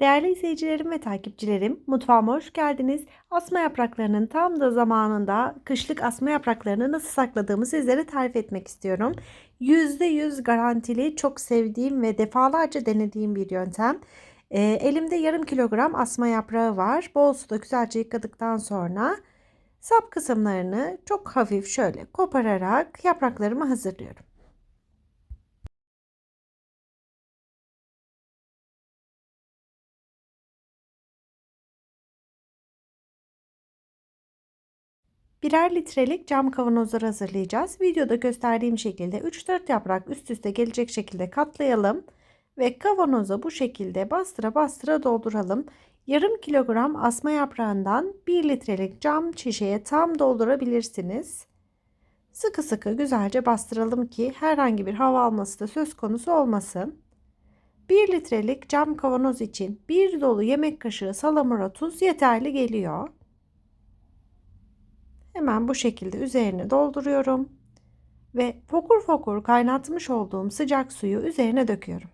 Değerli izleyicilerim ve takipçilerim, mutfağıma hoş geldiniz. Asma yapraklarının tam da zamanında kışlık asma yapraklarını nasıl sakladığımı sizlere tarif etmek istiyorum. %100 garantili, çok sevdiğim ve defalarca denediğim bir yöntem. E, elimde yarım kilogram asma yaprağı var. Bol suda güzelce yıkadıktan sonra sap kısımlarını çok hafif şöyle kopararak yapraklarımı hazırlıyorum. Birer litrelik cam kavanozlar hazırlayacağız. Videoda gösterdiğim şekilde 3-4 yaprak üst üste gelecek şekilde katlayalım ve kavanoza bu şekilde bastıra bastıra dolduralım. Yarım kilogram asma yaprağından 1 litrelik cam şişeye tam doldurabilirsiniz. Sıkı sıkı güzelce bastıralım ki herhangi bir hava alması da söz konusu olmasın. 1 litrelik cam kavanoz için 1 dolu yemek kaşığı salamura tuz yeterli geliyor. Hemen bu şekilde üzerine dolduruyorum ve fokur fokur kaynatmış olduğum sıcak suyu üzerine döküyorum.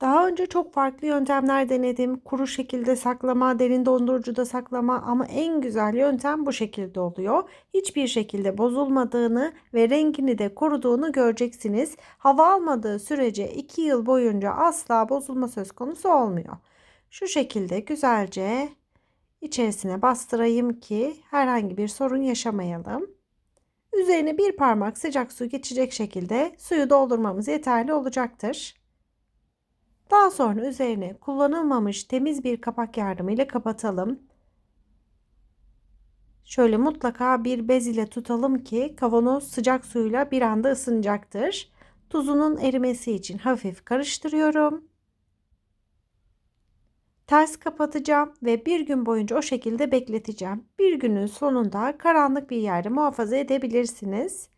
Daha önce çok farklı yöntemler denedim. Kuru şekilde saklama, derin dondurucuda saklama ama en güzel yöntem bu şekilde oluyor. Hiçbir şekilde bozulmadığını ve rengini de koruduğunu göreceksiniz. Hava almadığı sürece 2 yıl boyunca asla bozulma söz konusu olmuyor. Şu şekilde güzelce içerisine bastırayım ki herhangi bir sorun yaşamayalım. Üzerine bir parmak sıcak su geçecek şekilde suyu doldurmamız yeterli olacaktır. Daha sonra üzerine kullanılmamış temiz bir kapak yardımıyla kapatalım. Şöyle mutlaka bir bez ile tutalım ki kavanoz sıcak suyla bir anda ısınacaktır. Tuzunun erimesi için hafif karıştırıyorum. Ters kapatacağım ve bir gün boyunca o şekilde bekleteceğim. Bir günün sonunda karanlık bir yerde muhafaza edebilirsiniz.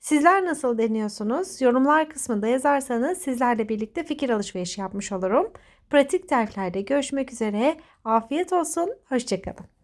Sizler nasıl deniyorsunuz? Yorumlar kısmında yazarsanız sizlerle birlikte fikir alışverişi yapmış olurum. Pratik tariflerde görüşmek üzere. Afiyet olsun. Hoşçakalın.